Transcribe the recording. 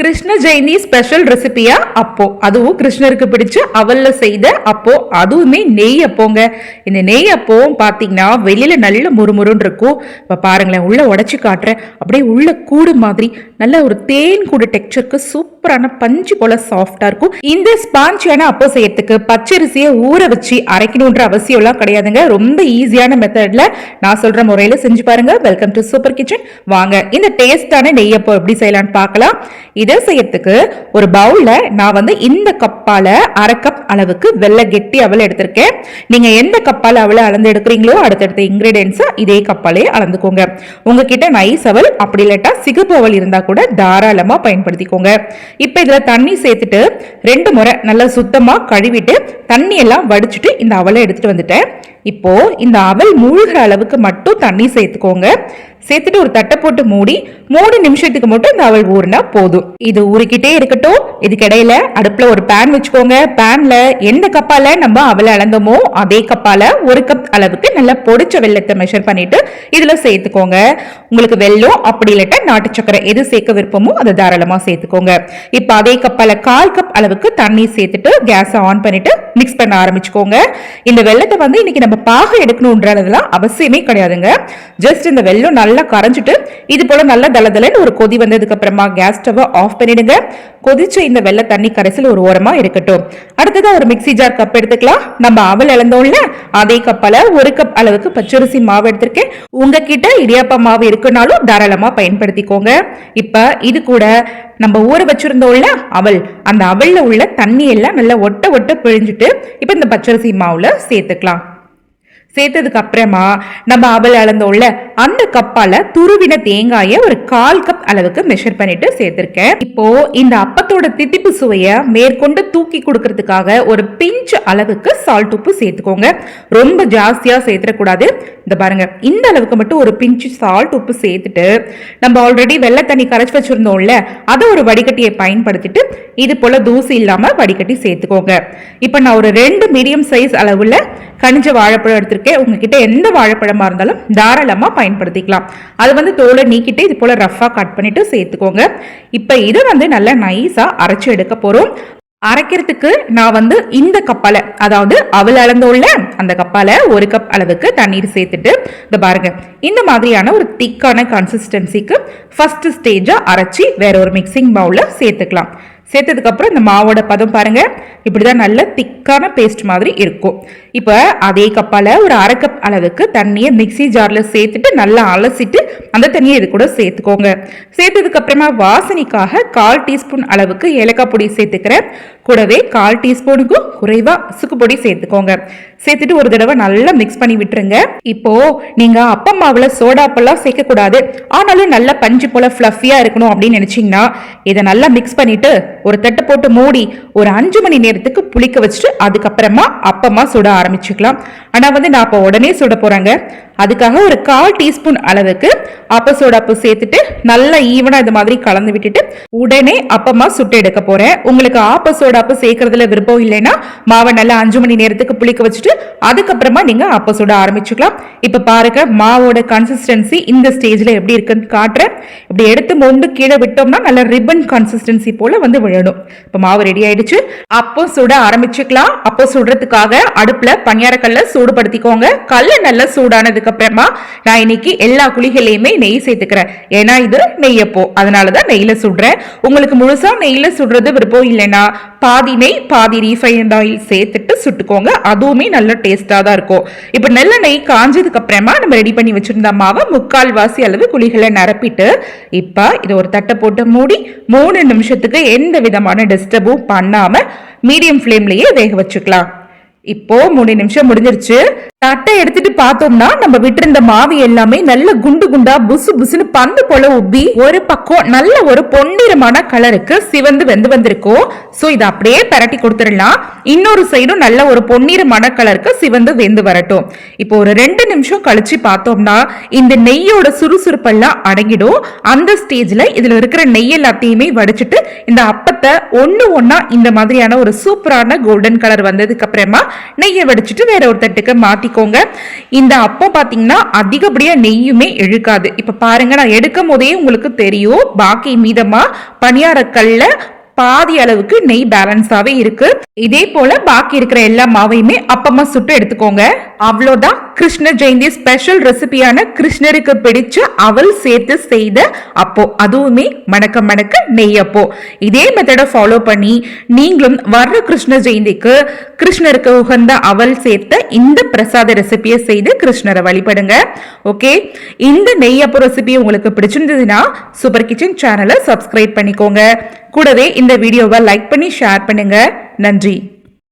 Krishna Jayanthi special ரெசிபியா அப்போ. அதுவும் கிருஷ்ணருக்கு பிடிச்ச அவல்ல செய்த அப்போ. அதுவுமே நெய் அப்போங்க. இந்த நெய் அப்போவும் பார்த்தீங்கன்னா வெளியில நல்ல முறுமுறுன்னு இருக்கும். இப்போ பாருங்களேன் உள்ள உடச்சி காட்டுறேன். அப்படியே உள்ள கூடு மாதிரி நல்ல ஒரு தேன் கூடு டெக்ஸ்டருக்கு சூப்பரான பஞ்சு போல சாஃப்டா இருக்கும். இந்த ஸ்பாஞ்சியான அப்போ செய்யறதுக்கு பச்சரிசியை ஊற வச்சு அரைக்கணுன்ற அவசியம்லாம் கிடையாதுங்க. ரொம்ப ஈஸியான மெத்தட்ல நான் சொல்ற முறையில செஞ்சு பாருங்க. வெல்கம் டு சூப்பர் கிச்சன் வாங்க இந்த டேஸ்டான நெய் அப்போ எப்படி செய்யலாம்னு பார்க்கலாம். இதை செய்யறதுக்கு ஒரு பவுல்ல நான் வந்து இந்த கப்பால அரை கப் அளவுக்கு வெள்ளை கெட்டி அவள் எடுத்திருக்கேன். நீங்க எந்த கப்பால அவளை அளந்து எடுக்கிறீங்களோ அடுத்தடுத்த இன்கிரீடியன்ஸை இதே கப்பாலே அளந்துக்கோங்க. உங்ககிட்ட நைஸ் அவள் அப்படி இல்லாட்டா சிகப்பு அவள் இருந்தா கூட தாராளமா பயன்படுத்திக்கோங்க. இப்போ இதுல தண்ணி சேர்த்துட்டு ரெண்டு முறை நல்லா சுத்தமா கழுவிட்டு தண்ணி எல்லாம் வடிச்சிட்டு இந்த அவலை எடுத்துட்டு வந்துட்டேன். இப்போ இந்த அவல் மூழ்கிற அளவுக்கு மட்டும் தண்ணி சேர்த்துக்கோங்க. சேர்த்துட்டு ஒரு தட்டை போட்டு மூடி மூணு நிமிஷத்துக்கு மட்டும் இந்த அவள் ஊறினா போதும். இது ஊறிக்கிட்டே இருக்கட்டும். இதுக்கு இடையில அடுப்புல ஒரு பேன் வச்சுக்கோங்க. பேன்ல எந்த கப்பால நம்ம அவளை அளந்தோமோ அதே கப்பால ஒரு கப் அளவுக்கு நல்லா பொடிச்ச வெள்ளத்தை மெஷர் பண்ணிட்டு இதுல சேர்த்துக்கோங்க. உங்களுக்கு வெல்லம் அப்படி இல்லாட்டா நாட்டு சக்கரை எது சேர்க்க விருப்பமோ அதை தாராளமா சேர்த்துக்கோங்க. இப்ப அதே கப்பால கால் கப் அளவுக்கு தண்ணி சேர்த்துட்டு கேஸை ஆன் பண்ணிட்டு மிக்ஸ் பண்ண ஆரம்பிச்சுக்கோங்க. இந்த வெள்ளத்தை வந்து இன்னைக்கு நம்ம பாக எடுக்கணுன்றதுலாம் அவசியமே கிடையாதுங்க. ஜஸ்ட் இந்த வெள்ளம் நல்லா கரைஞ்சிட்டு இது போல நல்ல தளதலன்னு ஒரு கொதி வந்ததுக்கு அப்புறமா கேஸ் ஸ்டவ்வை ஆஃப் பண்ணிடுங்க. கொதிச்ச இந்த வெள்ளை தண்ணி கரைசல் ஒரு ஓரமா இருக்கட்டும். அடுத்தது ஒரு மிக்ஸி ஜார் கப் எடுத்துக்கலாம். நம்ம அவல் இழந்தோம்ல அதே கப்பால ஒரு கப் அளவுக்கு பச்சரிசி மாவு எடுத்திருக்கேன். உங்ககிட்ட இடியாப்ப மாவு இருக்குனாலும் தாராளமா பயன்படுத்திக்கோங்க. இப்ப இது கூட நம்ம ஊற வச்சிருந்தோம்ல அவல். அந்த அவல்ல உள்ள தண்ணி எல்லாம் நல்லா ஒட்ட ஒட்ட பிழிஞ்சிட்டு இப்ப இந்த பச்சரிசி மாவுல சேர்த்துக்கலாம். சேர்த்ததுக்கு அப்புறமா நம்ம அவல் அளந்தோம்ல அந்த கப்பால துருவின தேங்காயை ஒரு கால் கப் அளவுக்கு மெஷர் பண்ணிட்டு சேர்த்திருக்கேன். இப்போ இந்த அப்பத்தோட தித்திப்பு சுவைய மேற்கொண்டு தூக்கி கொடுக்கறதுக்காக ஒரு பிஞ்ச் அளவுக்கு சால்ட் உப்பு சேர்த்துக்கோங்க. ரொம்ப ஜாஸ்தியா சேர்த்துடக்கூடாது. இந்த பாருங்க இந்த அளவுக்கு மட்டும் ஒரு பிஞ்சு சால்ட் உப்பு சேர்த்துட்டு நம்ம ஆல்ரெடி வெள்ளை தண்ணி கரைச்சி வச்சிருந்தோம்ல அதை ஒரு வடிகட்டியை பயன்படுத்திட்டு இது போல தூசி இல்லாம வடிகட்டி சேர்த்துக்கோங்க. இப்போ நான் ஒரு ரெண்டு மீடியம் சைஸ் அளவுல கனிஞ்ச வாழைப்பழம் எடுத்திருக்கேன். உங்ககிட்ட எந்த வாழைப்பழமா இருந்தாலும் தாராளமா பயன்படுத்திக்கலாம். அது வந்து தோலை நீக்கிட்டு இது போல ரஃப்பாக கட் பண்ணிட்டு சேர்த்துக்கோங்க. இப்போ இதை வந்து நல்லா நைஸாக அரைச்சு எடுக்க போறோம். அரைக்கிறதுக்கு நான் வந்து இந்த கப்பால அதாவது அவள் அளந்தோல்ல அந்த கப்பால ஒரு கப் அளவுக்கு தண்ணீர் சேர்த்துட்டு இந்த பாருங்க. இந்த மாதிரியான ஒரு திக்கான கன்சிஸ்டன்சிக்கு ஃபஸ்ட்டு ஸ்டேஜாக அரைச்சி வேற ஒரு மிக்சிங் பவுலில் சேர்த்துக்கலாம். சேர்த்ததுக்கப்புறம் இந்த மாவோட பதம் பாருங்கள் இப்படி தான் நல்ல திக்கான பேஸ்ட் மாதிரி இருக்கும். இப்போ அதே கப்பால் ஒரு அரை கப் அளவுக்கு தண்ணியை மிக்சி ஜாரில் சேர்த்துட்டு நல்லா அலசிட்டு அந்த தண்ணியை இது கூட சேர்த்துக்கோங்க. சேர்த்ததுக்கப்புறமா வாசனைக்காக கால் டீஸ்பூன் அளவுக்கு ஏலக்காய் பொடி சேர்த்துக்கிறேன். கூடவே கால் டீஸ்பூனுக்கும் குறைவாக சுக்கு பொடி சேர்த்துக்கோங்க. சேர்த்துட்டு ஒரு தடவை நல்லா மிக்ஸ் பண்ணி விட்டுருங்க. இப்போ நீங்க அப்பா மாவுல சோடாப்பெல்லாம் சேர்க்கக்கூடாது. ஆனாலும் நல்லா பஞ்சு போல ஃப்ளஃபியா இருக்கணும் அப்படின்னு நினைச்சீங்கன்னா இதை நல்லா மிக்ஸ் பண்ணிட்டு ஒரு தட்டை போட்டு மூடி ஒரு அஞ்சு மணி நேரத்துக்கு புளிக்க வச்சுட்டு அதுக்கப்புறமா அப்பமா சுட ஆரம்பிச்சுக்கலாம். ஆனா வந்து நான் இப்போ உடனே சுட போறாங்க அதுக்காக ஒரு கால் டீஸ்பூன் அளவுக்கு அப்ப சோடாப்பு சேர்த்துட்டு நல்லா ஈவனா இது மாதிரி கலந்து விட்டுட்டு உடனே அப்பமா சுட்டு எடுக்க போறேன். உங்களுக்கு ஆப்ப சோடாப்பு சேர்க்கறதுல விருப்பம் இல்லைன்னா மாவை நல்லா அஞ்சு மணி நேரத்துக்கு புளிக்க வச்சுட்டு அதுக்கப்புறமா நீங்க அப்ப சுட ஆரம்பிச்சுக்கலாம். இப்ப பாருங்க மாவோட கன்சிஸ்டன்சி இந்த ஸ்டேஜ்ல எப்படி இருக்குன்னு காட்டுறேன். இப்படி எடுத்து மொண்டு கீழே விட்டோம்னா நல்ல ரிப்பன் கன்சிஸ்டன்சி போல வந்து விழணும். இப்போ மாவு ரெடி ஆயிடுச்சு. அப்போ சுட ஆரம்பிச்சுக்கலாம். அப்போ சுடுறதுக்காக அடுப்புல பணியாரக்கல்ல சூடுபடுத்திக்கோங்க. கல் நல்லா சூடானதுக்கு அப்புறமா நான் இன்னைக்கு எல்லா குழிகளையுமே நெய் சேர்த்துக்கிறேன். ஏன்னா இது நெய்யப்போ. அதனாலதான் நெய்யில் சுடுறேன். உங்களுக்கு முழுசா நெய்யில் சுடுறது விருப்பம் இல்லைன்னா பாதி நெய் பாதி ரீஃபைண்ட் ஆயில் சேர்த்துட்டு சுட்டுக்கோங்க. அதுவுமே நல்ல டேஸ்டா தான் இருக்கும். இப்போ நல்ல நெய் காஞ்சதுக்கு அப்புறமா நம்ம ரெடி பண்ணி வச்சிருந்த மாவை முக்கால் வாசி அளவு குழிகளை நிரப்பிட்டு இப்போ இதை ஒரு தட்டை போட்டு மூடி மூணு நிமிஷத்துக்கு எந்த விதமான டிஸ்டர்பும் பண்ணாம மீடியம் ஃப்ளேம்லேயே வேக வச்சுக்கலாம். இப்போ மூணு நிமிஷம் முடிஞ்சிருச்சு. தட்டை எடுத்துட்டு பார்த்தோம்னா நம்ம விட்டிருந்த மாவு எல்லாமே நல்ல குண்டு குண்டா புசு புசுன்னு பந்து போல உப்பி ஒரு பக்கம் நல்ல ஒரு பொன்னிறமான கலருக்கு சிவந்து வெந்து வந்திருக்கும். சோ இதை அப்படியே பரட்டி கொடுத்துடலாம். இன்னொரு சைடும் நல்ல ஒரு பொன்னிறமான கலருக்கு சிவந்து வெந்து வரட்டும். இப்போ ஒரு ரெண்டு நிமிஷம் கழிச்சு பார்த்தோம்னா இந்த நெய்யோட சுறுசுறுப்பெல்லாம் அடங்கிடும். அந்த ஸ்டேஜ்ல இதுல இருக்கிற நெய் எல்லாத்தையுமே வடிச்சிட்டு இந்த அப்பத்தை ஒன்று ஒன்றா இந்த மாதிரியான ஒரு சூப்பரான கோல்டன் கலர் வந்ததுக்கு அப்புறமா நெய்யை வடிச்சிட்டு வேற ஒரு தட்டுக்கு மாத்திக்கோங்க இந்த அப்பம் பாத்தீங்கன்னா அதிகப்படியா நெய்யுமே இழுக்காது. இப்ப பாருங்க நான் எடுக்கும் போதே உங்களுக்கு தெரியும். பாக்கி மீதமா பணியாரக்கல்ல பாதி அளவுக்கு நெய் பேலன்ஸாவே இருக்கு. இதே போல பாக்கி இருக்கிற எல்லா மாவையுமே அப்பமா சுட்டு எடுத்துக்கோங்க. அவ்வளோதான் கிருஷ்ண ஜெயந்தி ஸ்பெஷல் ரெசிபியான கிருஷ்ணருக்கு பிடிச்ச அவல் சேர்த்து செய்த அப்போ அதுவுமே மணக்க மணக்க நெய் அப்போ. இதே மெத்தடை ஃபாலோ பண்ணி நீங்களும் வர்ற கிருஷ்ண ஜெயந்திக்கு கிருஷ்ணருக்கு உகந்த அவல் சேர்த்த இந்த பிரசாத ரெசிபியை செய்து கிருஷ்ணரை வழிபடுங்க. ஓகே? இந்த நெய்யப்போ ரெசிபி உங்களுக்கு பிடிச்சிருந்ததுன்னா சூப்பர் கிச்சன் சேனலை சப்ஸ்கிரைப் பண்ணிக்கோங்க. கூடவே இந்த வீடியோவை லைக் பண்ணி ஷேர் பண்ணுங்க. நன்றி.